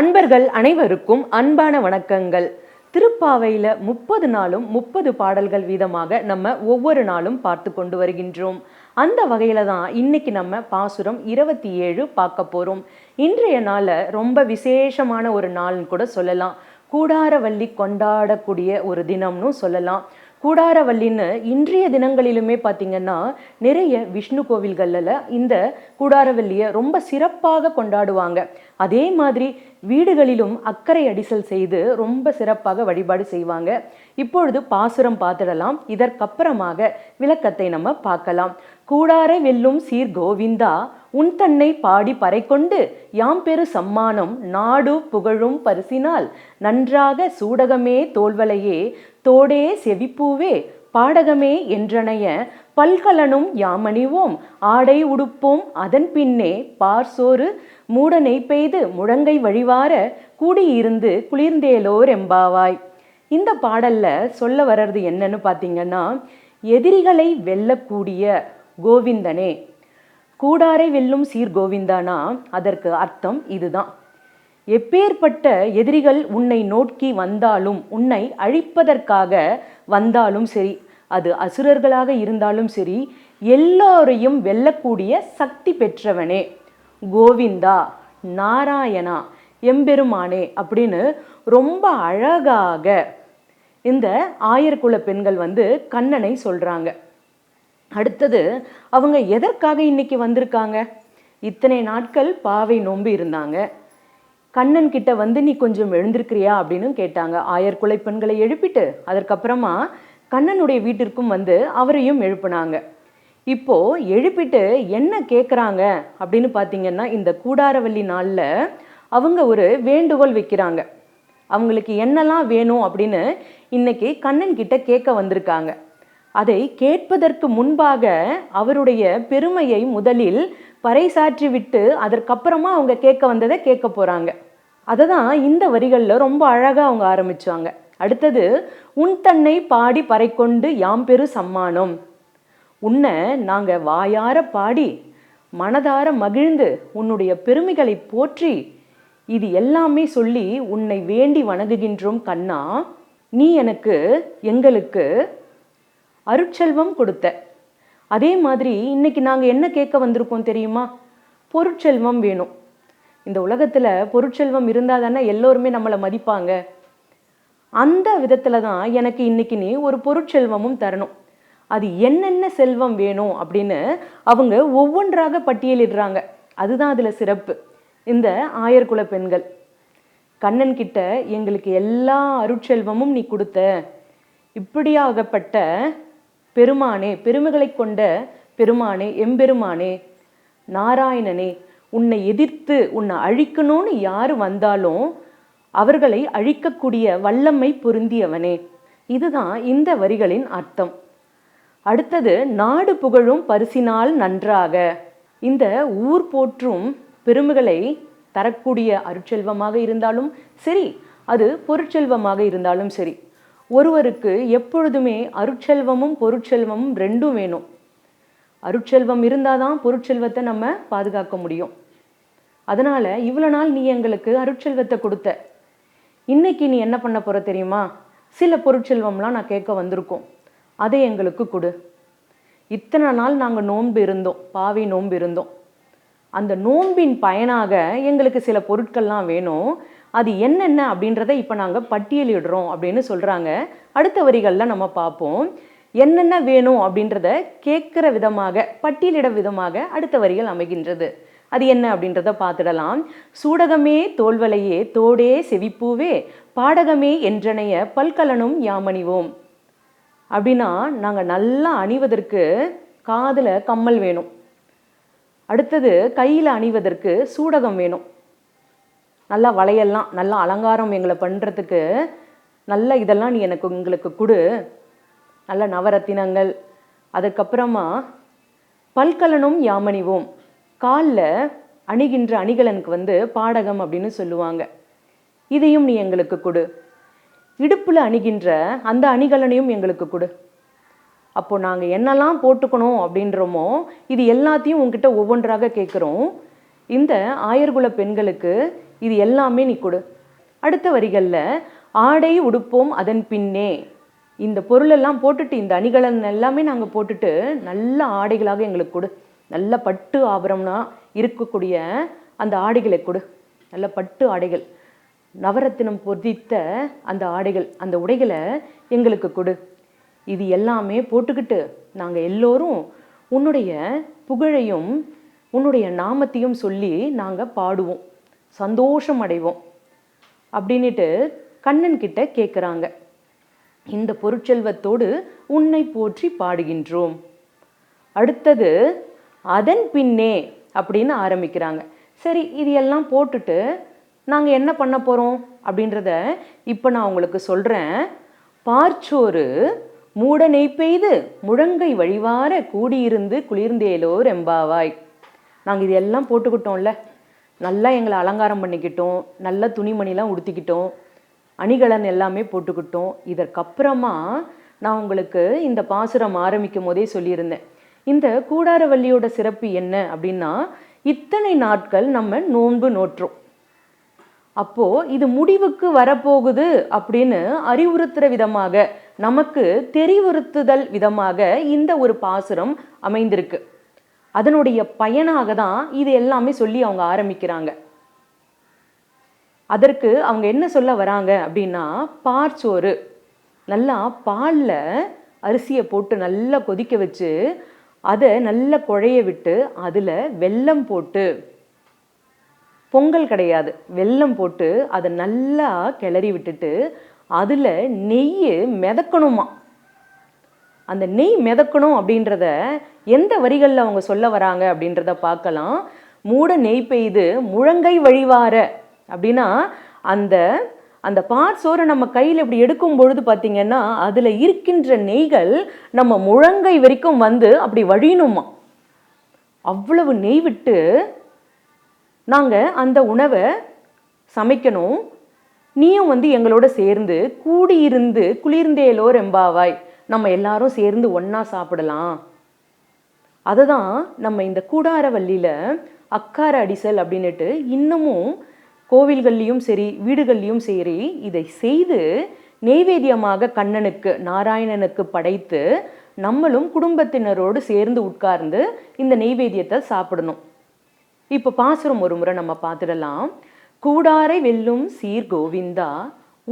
அன்பர்கள் அனைவருக்கும் அன்பான வணக்கங்கள். திருப்பாவையில் முப்பது நாளும் முப்பது பாடல்கள் வீதமாக நம்ம ஒவ்வொரு நாளும் பார்த்து கொண்டு வருகின்றோம். அந்த வகையில் தான் இன்னைக்கு நம்ம பாசுரம் இருபத்தி ஏழு பார்க்க போகிறோம் இன்றைய நாளை ரொம்ப விசேஷமான ஒரு நாள்னு கூட சொல்லலாம். கூடாரவள்ளி கொண்டாடக்கூடிய ஒரு தினம்னு சொல்லலாம். கூடாரவள்ளின்னு இன்றைய தினங்களிலுமே பார்த்தீங்கன்னா நிறைய விஷ்ணு கோவில்களில் இந்த கூடாரவல்லியை ரொம்ப சிறப்பாக கொண்டாடுவாங்க. அதே மாதிரி வீடுகளிலும் அக்கறை அடிசல் செய்து ரொம்ப சிறப்பாக வழிபாடு செய்வாங்க. இப்பொழுது பாசுரம் பார்த்துடலாம். இதற்கப்புறமாக விளக்கத்தை நம்ம பார்க்கலாம். கூடார வெல்லும் சீர் கோவிந்தா உன் தன்னை பாடி பறைக்கொண்டு யாம் பெரு சம்மானம் நாடு புகழும் பரிசினால் நன்றாக சூடகமே தோல்வலையே தோடே செவிப்பூவே பாடகமே என்றனைய பல்கலனும் யாமணிவோம். ஆடை உடுப்போம் அதன் பின்னே பார்சோறு மூடனை பெய்து முழங்கை வழிவார கூடியிருந்து குளிர்ந்தேலோர் எம்பாவாய். இந்த பாடல்ல சொல்ல வர்றது என்னன்னு பார்த்தீங்கன்னா எதிரிகளை வெல்லக்கூடிய கோவிந்தனே. கூடாரை வெல்லும் சீர் கோவிந்தானா அதற்கு அர்த்தம் இதுதான். எப்பேற்பட்ட எதிரிகள் உன்னை நோக்கி வந்தாலும் உன்னை அழிப்பதற்காக வந்தாலும் சரி அது அசுரர்களாக இருந்தாலும் சரி எல்லோரையும் வெல்லக்கூடிய சக்தி பெற்றவனே. கோவிந்தா நாராயணா எம்பெருமானே அப்படின்னு ரொம்ப அழகாக இந்த ஆயர்குல பெண்கள் வந்து கண்ணனை சொல்கிறாங்க அடுத்தது அவங்க எதற்காக இன்னைக்கு வந்திருக்காங்க? இத்தனை நாட்கள் பாவை நோம்பு இருந்தாங்க. கண்ணன் கிட்ட வந்து நீ கொஞ்சம் எழுந்திருக்கிறியா அப்படின்னு கேட்டாங்க. ஆயர் குலை பெண்களை எழுப்பிட்டு அதற்கப்புறமா கண்ணனுடைய வீட்டிற்கும் வந்து அவரையும் எழுப்புனாங்க. இப்போ எழுப்பிட்டு என்ன கேட்குறாங்க அப்படின்னு பார்த்தீங்கன்னா இந்த கூடாரவள்ளி நாளில் அவங்க ஒரு வேண்டுகோள் வைக்கிறாங்க. அவங்களுக்கு என்னெல்லாம் வேணும் அப்படின்னு இன்னைக்கு கண்ணன் கிட்ட கேட்க வந்திருக்காங்க. அதை கேட்பதற்கு முன்பாக அவருடைய பெருமையை முதலில் பறைசாற்றி விட்டு அதற்கப்புறமா அவங்க கேட்க வந்ததை கேட்க போகிறாங்க அதை தான் இந்த வரிகளில் ரொம்ப அழகாக அவங்க ஆரம்பிச்சுவாங்க அடுத்தது உன் தன்னை பாடி பறைக்கொண்டு யாம் பெரு சம்மானம். உன்னை நாங்கள் வாயார பாடி மனதார மகிழ்ந்து உன்னுடைய பெருமைகளை போற்றி இது எல்லாமே சொல்லி உன்னை வேண்டி வணங்குகின்றோம் கண்ணா. நீ எனக்கு எங்களுக்கு அருட்செல்வம் கொடுத்த. அதே மாதிரி இன்னைக்கு நாங்கள் என்ன கேட்க வந்திருக்கோம் தெரியுமா? பொருட்செல்வம் வேணும். இந்த உலகத்தில் பொருட்செல்வம் இருந்தால் தானே எல்லோருமே நம்மளை மதிப்பாங்க. அந்த விதத்தில் தான் எனக்கு இன்னைக்கு நீ ஒரு பொருட்செல்வமும் தரணும். அது என்னென்ன செல்வம் வேணும் அப்படின்னு அவங்க ஒவ்வொன்றாக பட்டியலிடுறாங்க. அதுதான் அதில் சிறப்பு. இந்த ஆயர்குல பெண்கள் கண்ணன் கிட்ட எங்களுக்கு எல்லா அருட்செல்வமும் நீ கொடுத்த. இப்படியாகப்பட்ட பெருமானே பெருமைகளை கொண்ட பெருமானே எம்பெருமானே நாராயணனே உன்னை எதிர்த்து உன்னை அழிக்கணும்னு யார் வந்தாலும் அவர்களை அழிக்கக்கூடிய வல்லமை பொருந்தியவனே. இதுதான் இந்த வரிகளின் அர்த்தம். அடுத்தது நாடு புகழும் பரிசினால் நன்றாக. இந்த ஊர் போற்றும் பெருமைகளை தரக்கூடிய அருட்செல்வமாக இருந்தாலும் சரி அது பொருட்செல்வமாக இருந்தாலும் சரி. ஒருவருக்கு எப்பொழுதுமே அருட்செல்வமும் பொருட்செல்வமும் ரெண்டும் வேணும். அருட்செல்வம் இருந்தால் தான் பொருட்செல்வத்தை நம்ம பாதுகாக்க முடியும். அதனால இவ்வளோ நாள் நீ எங்களுக்கு அருட்செல்வத்தை கொடுத்த. இன்னைக்கு நீ என்ன பண்ண போற தெரியுமா? சில பொருட்செல்வம்லாம் நான் கேட்க வந்திருக்கோம். அதை எங்களுக்கு கொடு. இத்தனை நாள் நாங்கள் நோன்பு இருந்தோம். பாவி நோன்பு இருந்தோம். அந்த நோன்பின் பயனாக எங்களுக்கு சில பொருட்கள்லாம் வேணும். அது என்னென்ன அப்படின்றத இப்போ நாங்கள் பட்டியலிடுறோம் அப்படின்னு சொல்கிறாங்க அடுத்த வரிகளில் நம்ம பார்ப்போம். என்னென்ன வேணும் அப்படின்றத கேட்குற விதமாக பட்டியலிட விதமாக அடுத்த வரிகள் அமைகின்றது. அது என்ன அப்படின்றத பார்த்துடலாம். சூடகமே தோல்வலையே தோடே செவிப்பூவே பாடகமே என்றனைய பல்கலனும் யாமணிவோம். அப்படின்னா நாங்கள் நல்லா அணிவதற்கு காதில் கம்மல் வேணும். அடுத்தது கையில் அணிவதற்கு சூடகம் வேணும். நல்லா வளையல்லாம் நல்லா அலங்காரம் எங்களை பண்ணுறதுக்கு நல்ல இதெல்லாம் நீ எனக்கு உங்களுக்கு கொடு. நல்ல நவரத்தினங்கள். அதுக்கப்புறமா பல்கலனும் யாமணிவோம். காலில் அணிகின்ற அணிகலனுக்கு வந்து பாடகம் அப்படின்னு சொல்லுவாங்க. இதையும் நீ எங்களுக்கு கொடு. இடுப்பில் அணிகின்ற அந்த அணிகலனையும் எங்களுக்கு கொடு. அப்போது நாங்கள் என்னெல்லாம் போட்டுக்கணும் அப்படின்றோமோ இது எல்லாத்தையும் உங்ககிட்ட ஒவ்வொன்றாக கேட்குறோம். இந்த ஆயர்குல பெண்களுக்கு இது எல்லாமே நீ கொடு. அடுத்த வரிகளில் ஆடை உடுப்போம் அதன் பின்னே. இந்த பொருளெல்லாம் போட்டுட்டு இந்த அணிகலன் எல்லாமே நாங்கள் போட்டுட்டு நல்ல ஆடைகளாக எங்களுக்கு கொடு. நல்ல பட்டு ஆபரம்னா இருக்கக்கூடிய அந்த ஆடைகளை கொடு. நல்ல பட்டு ஆடைகள். நவரத்தினம் பொதித்த அந்த ஆடைகள் அந்த உடைகளை எங்களுக்கு கொடு. இது எல்லாமே போட்டுக்கிட்டு நாங்கள் எல்லோரும் உன்னுடைய புகழையும் உன்னுடைய நாமத்தையும் சொல்லி நாங்கள் பாடுவோம். சந்தோஷம் அடைவோம் அப்படின்னுட்டு கண்ணன் கிட்ட கேட்குறாங்க இந்த பொருட்செல்வத்தோடு உன்னை போற்றி பாடுகின்றோம். அடுத்தது அதன் பின்னே அப்படின்னு ஆரம்பிக்கிறாங்க. சரி இது எல்லாம் போட்டுட்டு நாங்கள் என்ன பண்ண போகிறோம் அப்படின்றத இப்போ நான் உங்களுக்கு சொல்கிறேன் பார்ச்சோறு மூட நெய் பெய்து முழங்கை வழிவார கூடியிருந்து குளிர்ந்தேலோர் எம்பாவாய். நாங்கள் இதெல்லாம் போட்டுக்கிட்டோம்ல. நல்லா எங்களை அலங்காரம் பண்ணிக்கிட்டோம் நல்ல துணிமணிலாம் உடுத்திக்கிட்டோம் அணிகலன் எல்லாமே போட்டுக்கிட்டோம். இதற்கப்புறமா நான் உங்களுக்கு இந்த பாசுரம் ஆரம்பிக்கும் போதே சொல்லியிருந்தேன். இந்த கூடாரவல்லியோட சிறப்பு என்ன அப்படின்னா இத்தனை நாட்கள் நம்ம நோன்பு நோற்றோம். அப்போது இது முடிவுக்கு வரப்போகுது அப்படின்னு அறிவுறுத்துகிற விதமாக நமக்கு தெரிவுறுத்துதல் விதமாக இந்த ஒரு பாசுரம் அமைந்திருக்கு. அதனுடைய பயனாக தான் இது எல்லாமே சொல்லி அவங்க ஆரம்பிக்கிறாங்க. அதற்கு அவங்க என்ன சொல்ல வராங்க அப்படின்னா பார்ச்சோறு நல்லா பாலில் அரிசியை போட்டு நல்லா கொதிக்க வச்சு அதை நல்லா குழைய விட்டு அதில் வெல்லம் போட்டு பொங்கல் கிடையாது. வெல்லம் போட்டு அதை நல்லா கிளறி விட்டுட்டு அதில் நெய் மிதக்கணுமா? அந்த நெய் மிதக்கணும் அப்படின்றத எந்த வரிகளில் அவங்க சொல்ல வராங்க அப்படின்றத பார்க்கலாம். மூட நெய் பெய்து முழங்கை வழிவார அப்படின்னா அந்த அந்த பாற்சோரை நம்ம கையில் இப்படி எடுக்கும் பொழுது பார்த்தீங்கன்னா அதில் இருக்கின்ற நெய்கள் நம்ம முழங்கை வரைக்கும் வந்து அப்படி வழியணுமா? அவ்வளவு நெய் விட்டு நாங்கள் அந்த உணவை சமைக்கணும். நீயும் வந்து எங்களோட சேர்ந்து கூடியிருந்து குளிர்ந்தேலோர் எம்பாவாய் நம்ம எல்லாரும் சேர்ந்து ஒன்றா சாப்பிடலாம். அதுதான் நம்ம இந்த கூடாரவல்லியில் அக்கார அடிசல் அப்படின்னுட்டு இன்னமும் கோவில்கள்லேயும் சரி வீடுகள்லேயும் சரி இதை செய்து நெய்வேத்தியமாக கண்ணனுக்கு நாராயணனுக்கு படைத்து நம்மளும் குடும்பத்தினரோடு சேர்ந்து உட்கார்ந்து இந்த நெய்வேத்தியத்தை சாப்பிடணும். இப்போ பாசுரம் ஒரு முறை நம்ம பார்த்துடலாம். கூடாரை வெல்லும் சீர் கோவிந்தா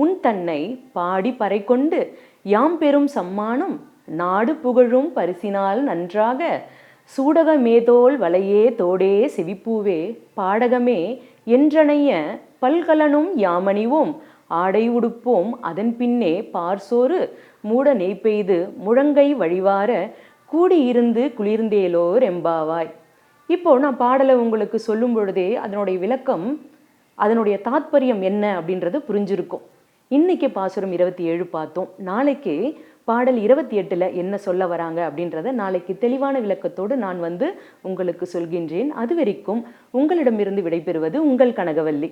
உன் தன்னை பாடி பறை கொண்டு யாம் பெரும் சம்மானம் நாடு புகழும் பரிசினால் நன்றாக சூடக மேதோல் வலையே தோடே செவிப்பூவே பாடகமே என்றனைய பல்கலனும் யாமணிவோம் ஆடை உடுப்போம் அதன் பின்னே பார்சோறு மூட நெய் பெய்து முழங்கை வழிவார கூடியிருந்து குளிர்ந்தேலோர் எம்பாவாய். இப்போ நான் பாடலை உங்களுக்கு சொல்லும் பொழுதே அதனுடைய விளக்கம் அதனுடைய தாத்பரியம் என்ன அப்படின்றது புரிஞ்சிருக்கும். இன்னைக்கு பாசுரம் இருபத்தி ஏழு பார்த்தோம். நாளைக்கு பாடல் இருபத்தி எட்டில் என்ன சொல்ல வராங்க அப்படின்றத நாளைக்கு தெளிவான விளக்கத்தோடு நான் வந்து உங்களுக்கு சொல்கின்றேன். அது வரைக்கும் உங்களிடமிருந்து விடைபெறுவது உங்கள் கனகவல்லி.